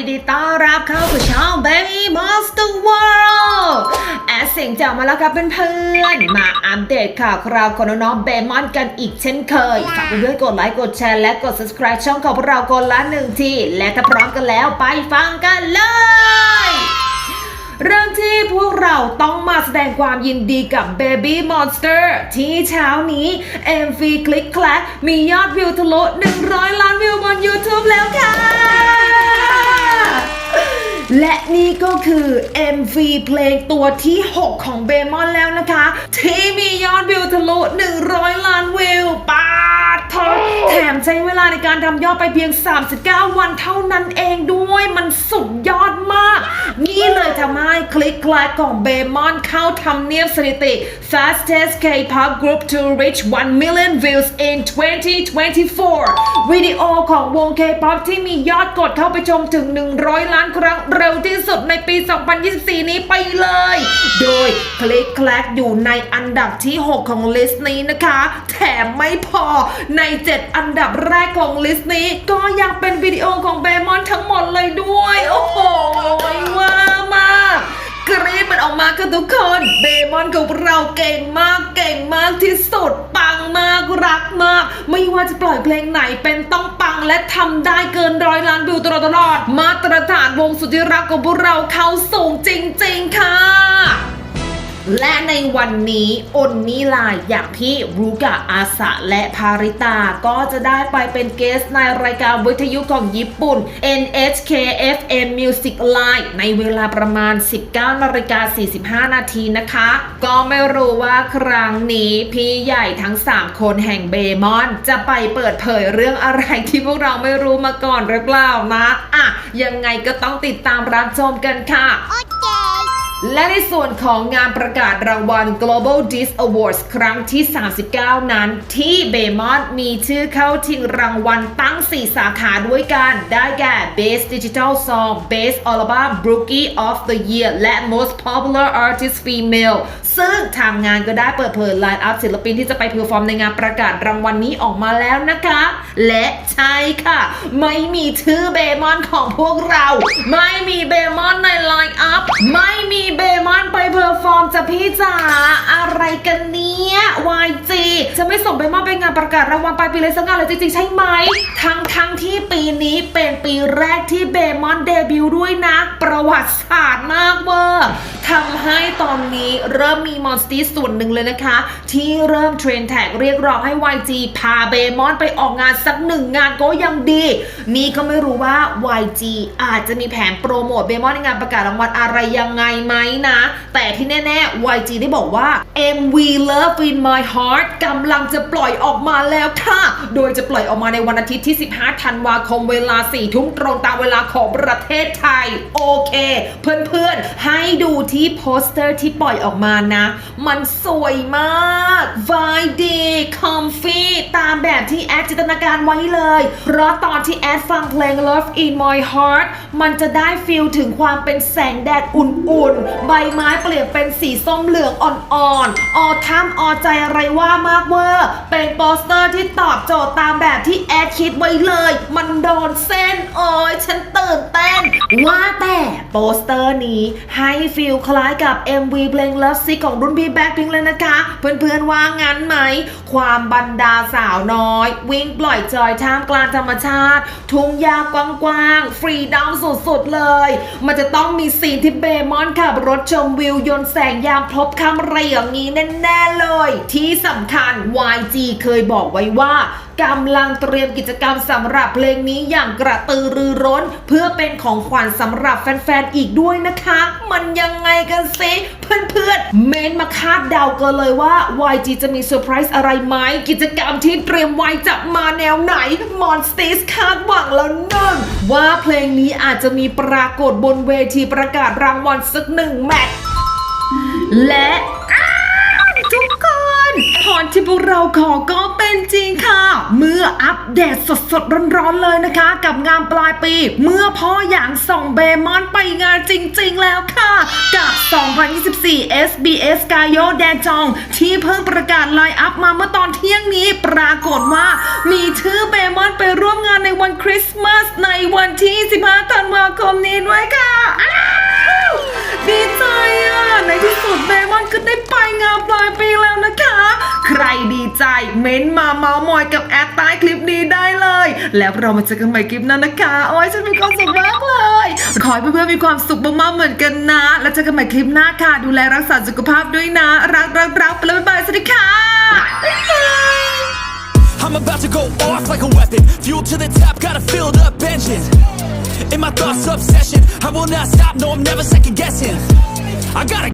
ยินดีต้อนรับเข้าสู่ช่อง Baby Monster World แอดเสียงจากมาแล้วครับเพื่อนๆ มาอัปเดตข่าวคราวของน้องๆเบมอนกันอีกเช่นเคย ฝากเพื่อนๆกดไลค์ กดแชร์ และกด subscribe ช่องของพวกเราคนละหนึ่งที และถ้าพร้อมกันแล้วไปฟังกันเลยเริ่มที่พวกเราต้องมาแสดงความยินดีกับ Baby Monster ที่เช้านี้ MV คลิกแคลกมียอดวิวทะลุ 100 ล้านวิวบน YouTube แล้วค่ะ นี่ก็คือ MV เพลงตัวที่ 6 ของเบมอนแล้วนะคะ ที่มียอดวิวทะลุ100 ลาในการทำยอดไปเพียง 39 วันเท่านั้นเองด้วยมันสุดยอดมาก นี่เลยทำให้คลิกแคลกของเบมอนเข้าทำเนียบสถิติ fastest K-pop group to reach 1 million views in 2024 วิดีโอของวง K-pop ที่มียอดกดเข้าไปชมถึง 100 ล้านครั้งเร็วที่สุดในปี 2024 นี้ไปเลย โดยคลิกแคลกอยู่ในอันดับที่ 6 ของลิสต์นี้นะคะ แถมไม่พอใน 7 อันดับแรกของลิสต์นี้ ก็ยังเป็นวิดีโอของเบมอนทั้งหมดเลยด้วย โอ้โหว้ามากกรี๊ดมันออกมากันทุกคน เบมอนของเราเก่งมากเก่งมากที่สุด ปังมากรักมาก ไม่ว่าจะปล่อยเพลงไหนเป็นต้องปังและทำได้เกินร้อยล้านวิวตลอดตลอดมาตรฐานวงสุดที่รักของพวกเราเขาสูงจริง ๆ ค่ะ และในวันนี้อนนิลาอย่างที่รูกะอาสะและภาริตา ก็จะได้ไปเป็นเกสในรายการวิทยุของญี่ปุ่น NHK FM Music Live ในเวลาประมาณ 19นาฬิกา45 นาทีนะคะ ก็ไม่รู้ว่าครั้งนี้พี่ใหญ่ทั้ง 3 คนแห่งเบมอน จะไปเปิดเผยเรื่องอะไรที่พวกเราไม่รู้มาก่อนหรือเปล่านะ อะ ยังไงก็ต้องติดตามรับชมกันค่ะ และในส่วนของงานประกาศรางวัล Global Disc Awards ครั้งที่ 39 นั้น ที่เบมอนมีชื่อเข้าชิงรางวัลตั้ง 4 สาขาด้วยกัน ได้แก่ Best Digital Song Best Album Rookie of the Year และ Most Popular Artist Female ซึ่งทางงานก็ได้เปิดเผยไลน์อัพศิลปินที่จะไปเพอร์ฟอร์มในงานประกาศรางวัลนี้ออกมาแล้วนะคะ และใช่ค่ะ ไม่มีชื่อเบมอนของพวกเรา ไม่มีเบมอนในไลน์อัพไม่มีเบมอนไปเพอร์ฟอร์มจะพี่จ๋าอะไรกันเนี้ย YG จะไม่ส่งเบมอนไปงานประกาศรางวัลปลายปีเลยสักงานเลยจริงๆ ใช่ไหม ทั้งทั้งที่ปีนี้เป็นปีแรกที่เบมอนเดบิวต์ด้วยนะ ประวัติศาสตร์มากเวอร์ ทำให้ตอนนี้เริ่มมีมอนสตี้ส่วนหนึ่งเลยนะคะ ที่เริ่มเทรนแท็กเรียกร้องให้ YG พาเบมอนไปออกงานสักหนึ่งงานก็ยังดี นี่ก็ไม่รู้ว่า YG อาจจะมีแผนโปรโมทเบมอนในงานประกาศรางวัลอะไรยังไงไหมนะ แต่ที่แน่ๆ YG ได้บอกว่า MV Love in My Heart กำลังจะปล่อยออกมาแล้วค่ะ โดยจะปล่อยออกมาในวันอาทิตย์ที่ 15 ธันวาคมเวลา 4 ทุ่มตรงตามเวลาของประเทศไทย โอเค เพื่อนๆ ให้ดูที่โปสเตอร์ที่ปล่อยออกมานะ มันสวยมากวายดีคอมฟี่ตามแบบที่แอดจินตนาการไว้เลย เพราะตอนที่แอดฟังเพลง Love in My Heart มันจะได้ฟีลถึงความเป็นแสงแดดอุ่นๆ ใบไม้เปลี่ยนเป็นสีส้มเหลืองอ่อนๆ ออทัมออใจอะไรว่ามากเวอร์ เป็นโปสเตอร์ที่ตอบโจทย์ตามแบบที่แอดคิดไว้เลย มันโดนเส้นโอ้ยฉันตื่นเต้น ว่าแต่โปสเตอร์นี้ให้ฟีลคคล้ายกับ MV เพลง Love Sick ของรุ่นพี่แบ็คพิงเลยนะคะ เพื่อนๆว่างั้นไหม ความบรรดาสาวน้อย วิ่งปล่อยจอยท่ามกลางธรรมชาติ ทุ่งหญ้ากว้างๆ ฟรีดอมสุดๆเลย มันจะต้องมีซีที่เบมอนขับรถชมวิวยนต์แสงยามพบคำไรอย่างนี้แน่ๆเลย ที่สำคัญ YG เคยบอกไว้ว่า กำลังเตรียมกิจกรรมสำหรับเพลงนี้อย่างกระตือรือร้น เพื่อเป็นของขวัญสำหรับแฟนๆอีกด้วยนะคะ มันยังไงกันซิเพื่อนๆเมนมาคาดเดากันเลยว่า YG จะมีเซอร์ไพรส์อะไรไหมกิจกรรมที่เตรียมไว้จะมาแนวไหนมอนสเตสคาดหวังแล้วนึ่งว่าเพลงนี้อาจจะมีปรากฏบนเวทีประกาศรางวัลสักหนึ่งแมตช์และ รที่พวกเราขอก็เป็นจริงค่ะ เมื่ออัปเดตสดๆร้อนๆเลยนะคะ กับงานปลายปี เมื่อพ่ออย่างส่งเบมอนไปงานจริง ๆ แล้วค่ะ กับ 2024 SBS กาโยแดจอง ที่เพิ่งประกาศไลน์อัพมาเมื่อตอนเที่ยงนี้ปรากฏว่า มีชื่อเบมอนไปร่วมงานในวันคริสต์มาสในวันที่ 15 ธันวาคมนี้ด้วยค่ะดีใจอะในที่สุดเบมอนก็ได้ไปงานปลายปี ดีใจ เม้นมาเมาส์มอยกับแอดใต้คลิปนี้ได้เลย แล้วเรามาเจอกันใหม่คลิปนั้นนะคะ โอ้ยฉันมีความสุขมากเลย ขอให้เพื่อนๆมีความสุขมากๆเหมือนกันนะ แล้วเจอกันใหม่คลิปหน้าค่ะ ดูแลรักษาสุขภาพด้วยนะ รักรักรักไปแล้วบ๊ายบายสวัสดีค่ะ I'm about to go off like a weapon. Fuel to the top, got a filled up engine. In my thoughts, obsession. I will not stop, no, I'm never second guessing. I gotta